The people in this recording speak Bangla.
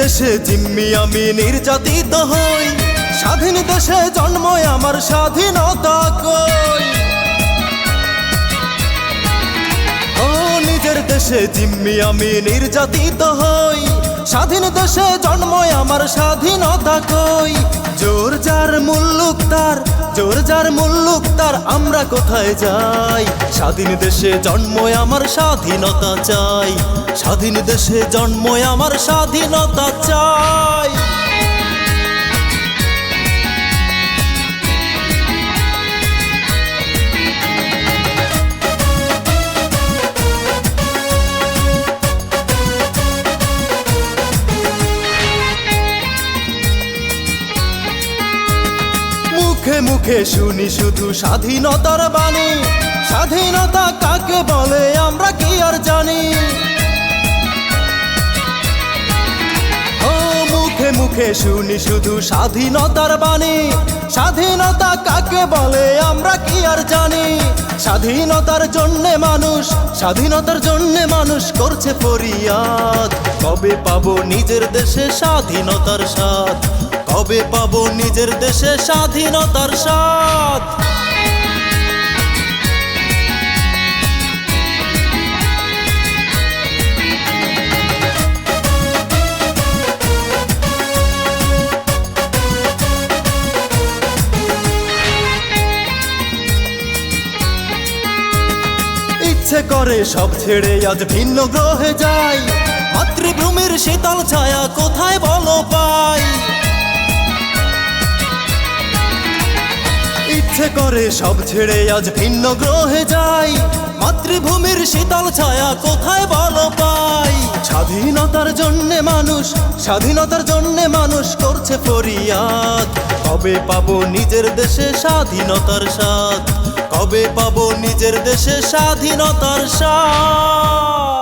দেশে জিম্মি আমি নির্যাতিত হই। স্বাধীন দেশে জন্মই আমার স্বাধীনতা কই। ও, নিজের দেশে জিম্মি আমি নির্যাতিত হই। স্বাধীন দেশে জন্মই আমার স্বাধীনতা কই। জোর যার মুল্লুক তার জোর যার মুল্লুক, তার আমরা কোথায় যাই? স্বাধীন দেশে জন্ময় আমার স্বাধীনতা চাই। স্বাধীন দেশে জন্ময় আমার স্বাধীনতা চাই। মুখে মুখে শুনি শুধু স্বাধীনতার বাণী। স্বাধীনতা কাকে বলে, আমরা কি আর জানি? মুখে মুখে শুনি শুধু স্বাধীনতার বাণী। স্বাধীনতা কাকে বলে, আমরা কি আর জানি? স্বাধীনতার জন্যে মানুষ, স্বাধীনতার জন্যে মানুষ করছে ফরিয়াদ। কবে পাবো নিজের দেশে স্বাধীনতার স্বাদ? কবে পাবো নিজের দেশে স্বাধীনতার স্বাদ? ইচ্ছে করে সব ছেড়ে আজ ভিন্ন গ্রহে যাই, মাতৃভূমির শীতল ছায়া কোথায় বলো পাই? ইচ্ছে করে সব ছেড়ে আজ ভিন্ন গ্রহে যাই। মাতৃভূমির শীতল ছায়া কোথায় বলো পাই? স্বাধীনতার জন্যে মানুষ, স্বাধীনতার জন্যে মানুষ করছে ফরিয়াদ। কবে পাবো নিজের দেশে স্বাধীনতার স্বাদ? কবে পাবো নিজের দেশে স্বাধীনতার স্বাদ?